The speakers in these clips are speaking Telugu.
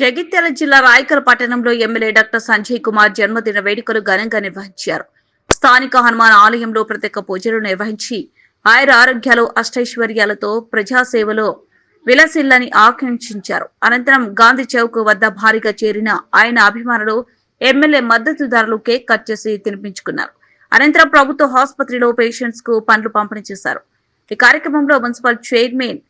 జగిత్యాల జిల్లా రాయకల్ పట్టణంలో ఎమ్మెల్యే డాక్టర్ సంజయ్ కుమార్ జన్మదిన వేడుకలు ఘనంగా నిర్వహించారు. స్థానిక హనుమాన్ ఆలయంలో ప్రత్యేక పూజలు నిర్వహించి ఆయన ఆరోగ్యాలు అష్టైశ్వర్యాలతో ప్రజాసేవలో విలసిల్లని ఆకాంక్షించారు. అనంతరం గాంధీ చౌక్ వద్ద భారీగా చేరిన ఆయన అభిమానులు ఎమ్మెల్యే మద్దతుదారులు కేక్ కట్ చేసి తినిపించుకున్నారు. అనంతరం ప్రభుత్వ ఆసుపత్రిలో పేషెంట్స్కు పండ్లు పంపిణీ చేశారు. ఈ కార్యక్రమంలో municipal chairman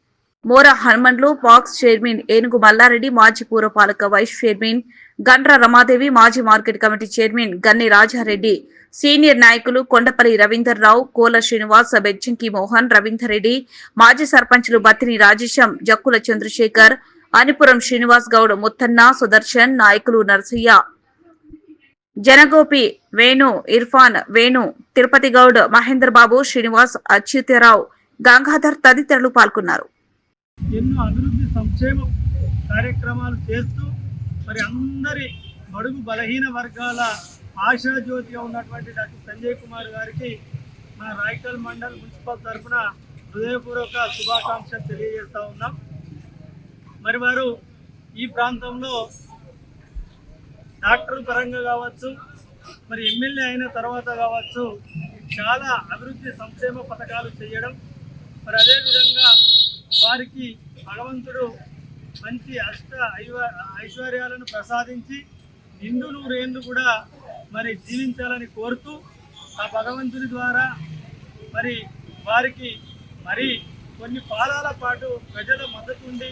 Mora Hanumanlu PACS chairman Enugu Mallareddy మాజీ పూర్వపాలక వైస్ చైర్మన్ గండ్ర రమాదేవి మాజీ market committee chairman Ganni Rajareddy senior నాయకులు కొండపల్లి రవీందర్ రావు కోల శ్రీనివాస్ బెజ్జంకి మోహన్ రవీందర్ రెడ్డి మాజీ సర్పంచులు బత్తిని రాజేశం జక్కుల చంద్రశేఖర్ అనిపురం శ్రీనివాస్ గౌడ్ ముత్తన్న సుదర్శన్ నాయకులు నరసయ్య. జనగోపి వేణు ఇర్ఫాన్ వేణు తిరుపతి గౌడ్ మహేందర్ బాబు శ్రీనివాస్ అచ్యుతరావు గంగాధర్ తదితరులు పాల్గొన్నారు. ఎన్నో అభివృద్ధి సంక్షేమ కార్యక్రమాలు చేస్తూ మరి అందరి బడుగు బలహీన వర్గాల ఆశాజ్యోతిగా ఉన్నటువంటి డాక్టర్ సంజయ్ కుమార్ గారికి మన రాయకల్ మండల్ మున్సిపల్ తరఫున హృదయపూర్వక శుభాకాంక్షలు తెలియజేస్తూ ఉన్నాం. మరి వారు ఈ ప్రాంతంలో డాక్టర్ పరంగా కావచ్చు మరి ఎమ్మెల్యే అయిన తర్వాత కావచ్చు చాలా అభివృద్ధి సంక్షేమ పథకాలు చేయడం మరి అదేవిధంగా వారికి భగవంతుడు మంచి అష్ట ఐశ్వర్యాలను ప్రసాదించి నిండు నూరేళ్ళు కూడా మరి జీవించాలని కోరుతూ ఆ భగవంతుని ద్వారా మరి వారికి మరి కొన్ని పాదాల పాటు ప్రజల మద్దతు ఉండి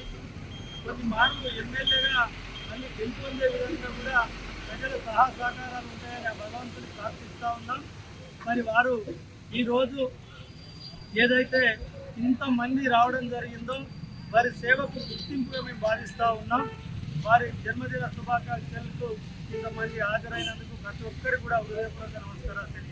కొన్ని మార్పులు ఎమ్మెల్యేగా మళ్ళీ గెలుపొందే విధంగా కూడా ప్రజల సహా సహకారాలు ఉంటాయని ఆ భగవంతుని ప్రార్థిస్తూ ఉన్నాం. మరి వారు ఈరోజు ఏదైతే ఇంతమంది రావడం జరిగిందో వారి సేవకు గుర్తింపుగా మేము భావిస్తూ ఉన్నాం. వారి జన్మదిన శుభాకాంక్షలకు ఇంతమంది హాజరైనందుకు ప్రతి ఒక్కరికి కూడా హృదయపూర్వక నమస్కారాలు తెలియజేస్తున్నాం.